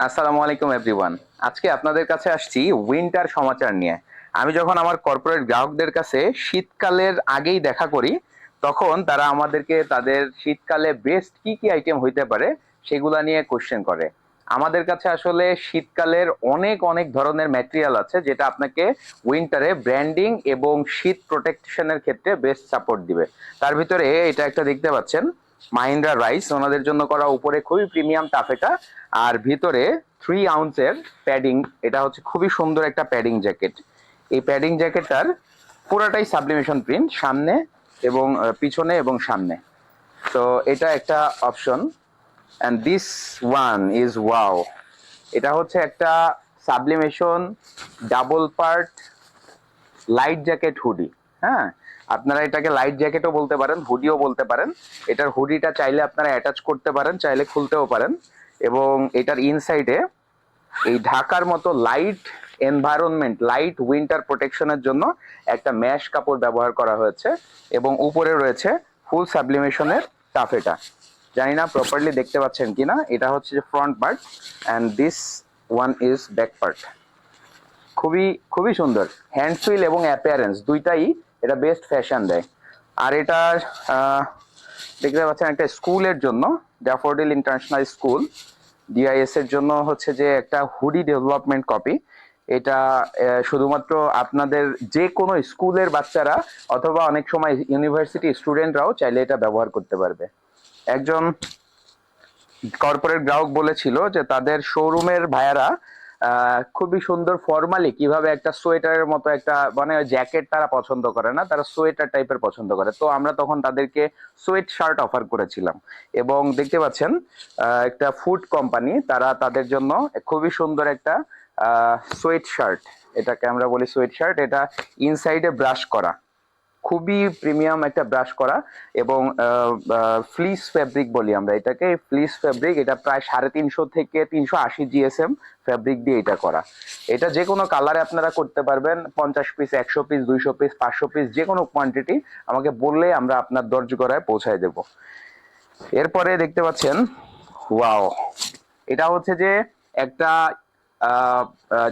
আসসালামু আলাইকুম এভরিওয়ান আজকে আপনাদের কাছে আসছি উইন্টার সমাচার নিয়ে। আমি যখন আমার কর্পোরেট গ্রাহকদের কাছে শীতকালের আগেই দেখা করি, তখন তারা আমাদেরকে তাদের শীতকালে বেস্ট কি কি আইটেম হইতে পারে সেগুলা নিয়ে কোশ্চেন করে। আমাদের কাছে আসলে শীতকালের অনেক অনেক ধরনের ম্যাটেরিয়াল আছে যেটা আপনাকে উইন্টারে ব্র্যান্ডিং এবং শীত প্রোটেকশনের ক্ষেত্রে বেস্ট সাপোর্ট দিবে। তার ভিতরে এটা একটা দেখতে পাচ্ছেন। মাহিন্দ্রা রাইস, ওনাদের জন্য করা উপরে খুবই প্রিমিয়াম টাফেটা আর ভিতরে থ্রি আউন্সের প্যাডিং এটা হচ্ছে খুবই সুন্দর একটা প্যাডিং জ্যাকেট এই প্যাডিং জ্যাকেটটার পুরাটাই সাবলিমেশন প্রিন্ট সামনে এবং পিছনে এবং সামনে। তো এটা একটা option and this one is wow এটা হচ্ছে একটা sublimation double part light jacket hoodie হ্যাঁ? আপনারা এটাকে লাইট জ্যাকেটও বলতে পারেন হুডিও বলতে পারেন। এটার হুডিটা চাইলে আপনারা অ্যাটাচ করতে পারেন, চাইলে খুলতেও পারেন। এবং এটার ইনসাইডে এই ঢাকার মতো লাইট এনভায়রনমেন্ট লাইট উইন্টার প্রোটেকশনের জন্য একটা ম্যাশ কাপড় ব্যবহার করা হয়েছে। এবং উপরে রয়েছে ফুল সাবলিমেশনের টাফেটা জানি না প্রপারলি দেখতে পাচ্ছেন কিনা, এটা হচ্ছে যে front part and this one is back part খুবই খুবই সুন্দর। হ্যান্ড ফিল এবং অ্যাপিয়ারেন্স দুইটাই এটা বেস্ট ফ্যাশন দেয়। আর এটা দেখতে পাচ্ছেন একটা স্কুলের জন্য ড্যাফোর্ডিল ইন্টারন্যাশনাল স্কুল ডিআইএস এর জন্য হচ্ছে যে একটা হুডি ডেভেলপমেন্ট কপি এটা শুধুমাত্র আপনাদের যে কোনো স্কুলের বাচ্চারা অথবা অনেক সময় ইউনিভার্সিটি স্টুডেন্টরাও চাইলে এটা ব্যবহার করতে পারবে। একজন কর্পোরেট গ্রাহক বলেছিল যে তাদের শোরুমের ভাইয়ারা খুবই সুন্দর ফর্মালি কীভাবে একটা সোয়েটারের মতো একটা মানে জ্যাকেট তারা পছন্দ করে না, তারা সোয়েটার টাইপের পছন্দ করে। তো আমরা তখন তাদেরকে সোয়েট শার্ট অফার করেছিলাম। এবং দেখতে পাচ্ছেন একটা ফুড কোম্পানি তারা তাদের জন্য খুবই সুন্দর একটা সোয়েট শার্ট এটাকে আমরা বলি সোয়েট শার্ট এটা ইনসাইডে ব্রাশ করা। খুবই প্রিমিয়াম একটা ব্রাশ করা এবং ফ্লিস ফ্যাব্রিক বলি আমরা এটাকে। ফ্লিস ফ্যাব্রিক এটা প্রায় সাড়ে তিনশো থেকে তিনশো আশি জিএসএম ফ্যাব্রিক দিয়ে এটা করা। এটা যে কোনো কালারে আপনারা করতে পারবেন, পঞ্চাশ পিস একশো পিস দুইশো পিস পাঁচশো পিস যে কোনো কোয়ান্টিটি আমাকে বললেই আমরা আপনার দর্জ করায় পৌঁছায় দেব। এরপরে দেখতে পাচ্ছেন ওয়াও এটা হচ্ছে যে একটা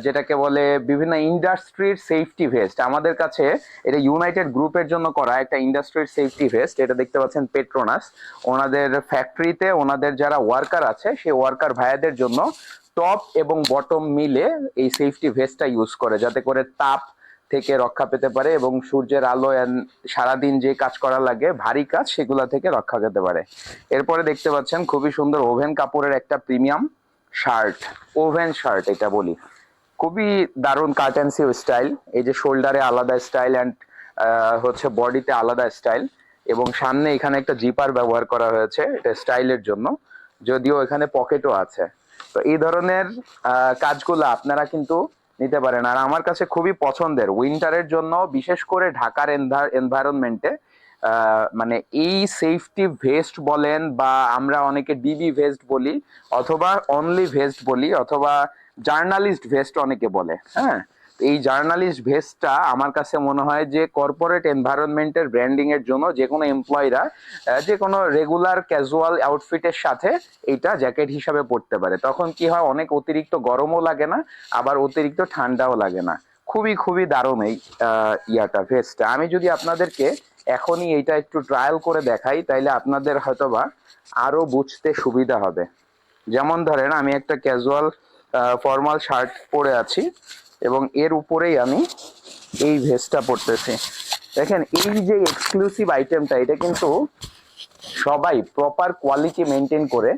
যেটাকে বলে বিভিন্ন ইন্ডাস্ট্রির সেফটি ভেস্ট আমাদের কাছে এটা ইউনাইটেড গ্রুপের জন্য করা একটা ইন্ডাস্ট্রির সেফটি ভেস্ট এটা দেখতে পাচ্ছেন পেট্রোনাস ওনাদের ফ্যাক্টরিতে ওনাদের যারা ওয়ার্কার আছে, সেই ওয়ার্কার ভাইয়াদের জন্য টপ এবং বটম মিলে এই সেফটি ভেস্টটা ইউজ করে, যাতে করে তাপ থেকে রক্ষা পেতে পারে এবং সূর্যের আলো সারাদিন যে কাজ করা লাগে, ভারী কাজ, সেগুলা থেকে রক্ষা পেতে পারে। এরপরে দেখতে পাচ্ছেন খুবই সুন্দর ওভেন কাপড়ের একটা প্রিমিয়াম শার্ট, ওভেন শার্ট এটা বলি। খুবই দারুণ কাট অ্যান্ড সিউ স্টাইল এই যে শোল্ডারে আলাদা স্টাইল অ্যান্ড হচ্ছে বডিতে আলাদা স্টাইল এবং সামনে এখানে একটা জিপার ব্যবহার করা হয়েছে, এটা স্টাইলের জন্য, যদিও এখানে পকেটও আছে। তো এই ধরনের কাজগুলো আপনারা কিন্তু নিতে পারেন। আর আমার কাছে খুবই পছন্দের উইন্টারের জন্য বিশেষ করে ঢাকার এনভায়রনমেন্টে মানে এই সেফটি ভেস্ট বলেন বা আমরা অনেকে ডিবি ভেস্ট বলি অথবা অনলি ভেস্ট বলি অথবা জার্নালিস্ট ভেস্ট অনেকে বলে হ্যাঁ? এই জার্নালিস্ট ভেস্টটা আমার কাছে মনে হয় যে কর্পোরেট এনভায়রনমেন্টের ব্র্যান্ডিং এর জন্য যে কোনো এমপ্লয়িরা যে কোনো রেগুলার ক্যাজুয়াল আউটফিটের সাথে এটা জ্যাকেট হিসাবে পরতে পারে। তখন কি হয়, অনেক অতিরিক্ত গরমও লাগে না, আবার অতিরিক্ত ঠান্ডাও লাগে না। খুবই খুবই দারুণ এই ইয়াটা ভেস্টটা আমি যদি আপনাদেরকে এখনই এটা একটু ট্রায়াল করে দেখাই, তাইলে আপনাদের হয়তোবা আরও বুঝতে সুবিধা হবে। যেমন ধরেন, আমি একটা ক্যাজুয়াল ফর্মাল শার্ট পরে আছি এবং এর উপরেই আমি এই ভেস্টটা পরতেছি। দেখেন, এই যে এক্সক্লুসিভ আইটেমটা এটা কিন্তু সবাই প্রপার কোয়ালিটি মেনটেন করে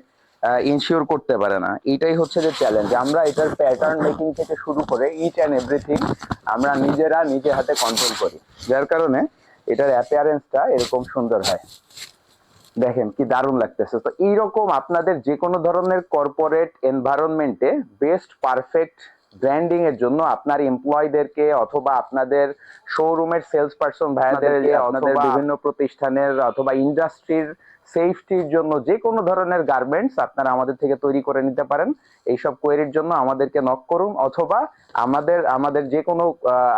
ইনশিওর করতে পারে না। এটাই হচ্ছে যে চ্যালেঞ্জ আমরা এটার প্যাটার্ন মেকিং থেকে শুরু করে ইচ অ্যান্ড এভরিথিং আমরা নিজেরা নিজে হাতে কন্ট্রোল করি। যার কারণে এটার অ্যাপিয়ারেন্সটা এরকম সুন্দর হয়। দেখেন কি দারুণ লাগতেছে। তো এইরকম আপনাদের যে কোনো ধরনের কর্পোরেট এনভায়রনমেন্টে বেস্ট পারফেক্ট ব্র্যান্ডিং এর জন্য আপনার এমপ্লয়ীদেরকে অথবা আপনাদের শোরুমের সেলস পার্সন ভাইয়াদের অথবা বিভিন্ন প্রতিষ্ঠানের অথবা ইন্ডাস্ট্রির সেফটির জন্য যে কোনো ধরনের গার্মেন্টস আপনারা আমাদের থেকে তৈরি করে নিতে পারেন। এইসব কোয়েরির জন্য আমাদেরকে নক করুন অথবা আমাদের আমাদের যে কোনো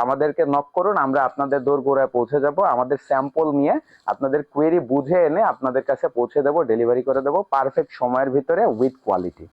আমাদেরকে নক করুন, আমরা আপনাদের দোরগোড়ায় পৌঁছে যাব। আমাদের স্যাম্পল নিয়ে আপনাদের কোয়েরি বুঝে এনে আপনাদের কাছে পৌঁছে দেবো ডেলিভারি করে দেবো পারফেক্ট সময়ের ভিতরে উইথ কোয়ালিটি